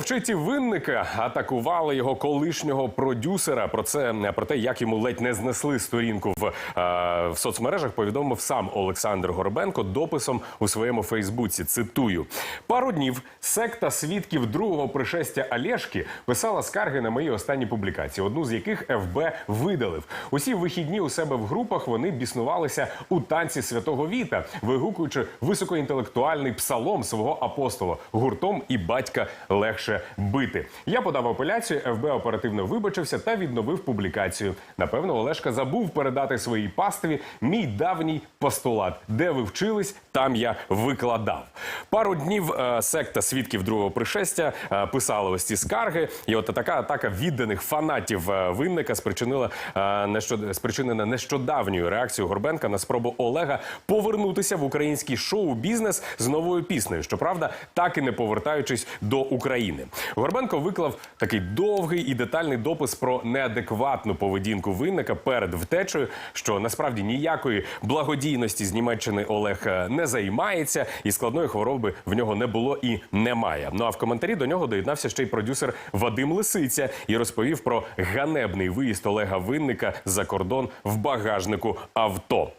вчиті винника атакували його колишнього продюсера. Про це про те, як йому ледь не знесли сторінку в, е, в соцмережах, повідомив сам Олександр Горобенко дописом у своєму Фейсбуці. Цитую: пару днів секта свідків другого пришестя Олешки писала скарги на мої останні публікації, одну з яких ФБ видалив. Усі вихідні у себе в групах вони біснувалися у танці святого Віта, вигукуючи високоінтелектуальний псалом свого апостола гуртом і батька легше бити. Я подав апеляцію, ФБ оперативно вибачився та відновив публікацію. Напевно, Олешка забув передати своїй пастві мій давній постулат. Де ви вчились, там я викладав. Пару днів е, секта свідків другого пришестя е, писала ось ці скарги. І от така атака відданих фанатів е, винника спричинила е, нещод... спричинена нещодавньою реакцією Горбенка на спробу Олега повернутися в український шоу-бізнес з новою піснею. Щоправда, так і не повертаючись до України. Горбенко виклав такий довгий і детальний допис про неадекватну поведінку винника перед втечею, що насправді ніякої благодійності з Німеччини Олег е, не займається, і складної хвороби в нього не було і немає. Ну а в коментарі до нього доєднався ще й продюсер Вадим Лисиця і розповів про ганебний виїзд Олега Винника за кордон в багажнику авто.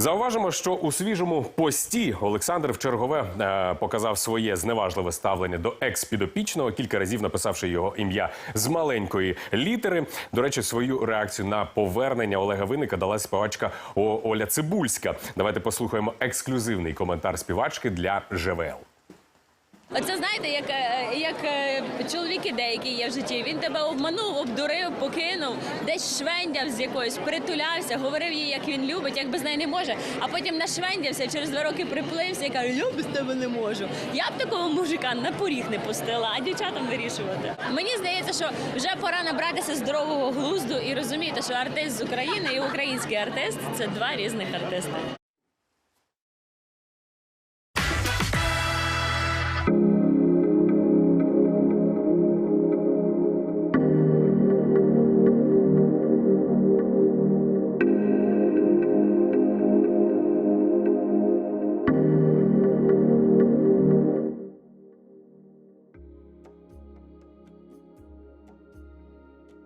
Зауважимо, що у свіжому пості Олександр в чергове е, показав своє зневажливе ставлення до екс-підопічного, кілька разів написавши його ім'я з маленької літери. До речі, свою реакцію на повернення Олега Винника дала співачка Оля Цибульська. Давайте послухаємо ексклюзивний коментар співачки для ЖВЛ. Оце знаєте, як, е, як е, чоловіки деякі є в житті. Він тебе обманув, обдурив, покинув, десь швендяв з якоюсь, притулявся, говорив їй, як він любить, як без неї не може. А потім нашвендявся, через два роки приплився і каже, я без тебе не можу. Я б такого мужика на поріг не пустила, а дівчатам вирішувати. Мені здається, що вже пора набратися здорового глузду і розуміти, що артист з України і український артист це два різних артисти.